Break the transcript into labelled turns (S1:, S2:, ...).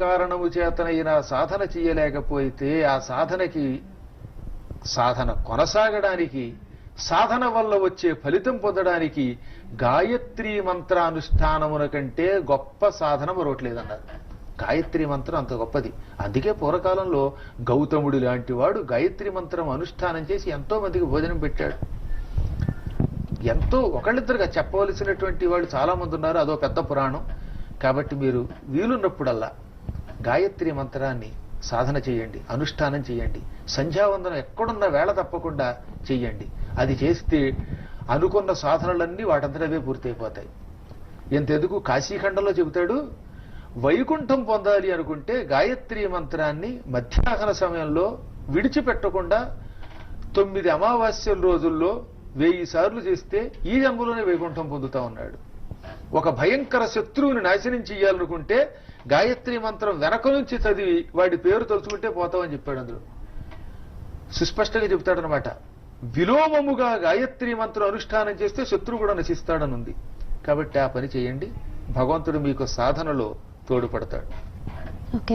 S1: కారణము చేతనైనా సాధన చేయలేకపోతే ఆ సాధనకి సాధన కొనసాగడానికి సాధన వల్ల వచ్చే ఫలితం పొందడానికి గాయత్రి మంత్రానుష్ఠానమున కంటే గొప్ప సాధన మరొకట్లేదన్నారు. గాయత్రి మంత్రం అంత గొప్పది. అందుకే పూర్వకాలంలో గౌతముడు లాంటి వాడు గాయత్రి మంత్రం అనుష్ఠానం చేసి ఎంతో మందికి భోజనం పెట్టాడు. ఎంతో ఒకళ్ళిద్దరుగా చెప్పవలసినటువంటి వాళ్ళు చాలా మంది ఉన్నారు. అదో పెద్ద పురాణం. కాబట్టి మీరు వీలున్నప్పుడల్లా గాయత్రి మంత్రాన్ని సాధన చేయండి అనుష్ఠానం చేయండి సంధ్యావందనం ఎక్కడున్న వేళ తప్పకుండా చెయ్యండి అది చేస్తే అనుకున్న సాధనలన్నీ వాటంతటవే పూర్తయిపోతాయి. ఎంతెందుకు కాశీఖండంలో చెబుతాడు వైకుంఠం పొందాలి అనుకుంటే గాయత్రి మంత్రాన్ని మధ్యాహ్న సమయంలో విడిచిపెట్టకుండా తొమ్మిది అమావాస్యల రోజుల్లో వెయ్యి సార్లు చేస్తే ఈ జన్మలోనే వైకుంఠం పొందుతా ఉన్నాడు. ఒక భయంకర శత్రువుని నాశనం చేయాలనుకుంటే గాయత్రి మంత్రం వెనక నుంచి చదివి వాడి పేరు తలుచుకుంటే పోతామని చెప్పాడు అందులో. సుస్పష్టంగా చెప్తాడనమాట విలోమముగా గాయత్రి మంత్రం అనుష్ఠానం చేస్తే శత్రువు కూడా నశిస్తాడనుంది. కాబట్టి ఆ పని చేయండి. భగవంతుడు మీకు సాధనలో తోడ్పడతాడు.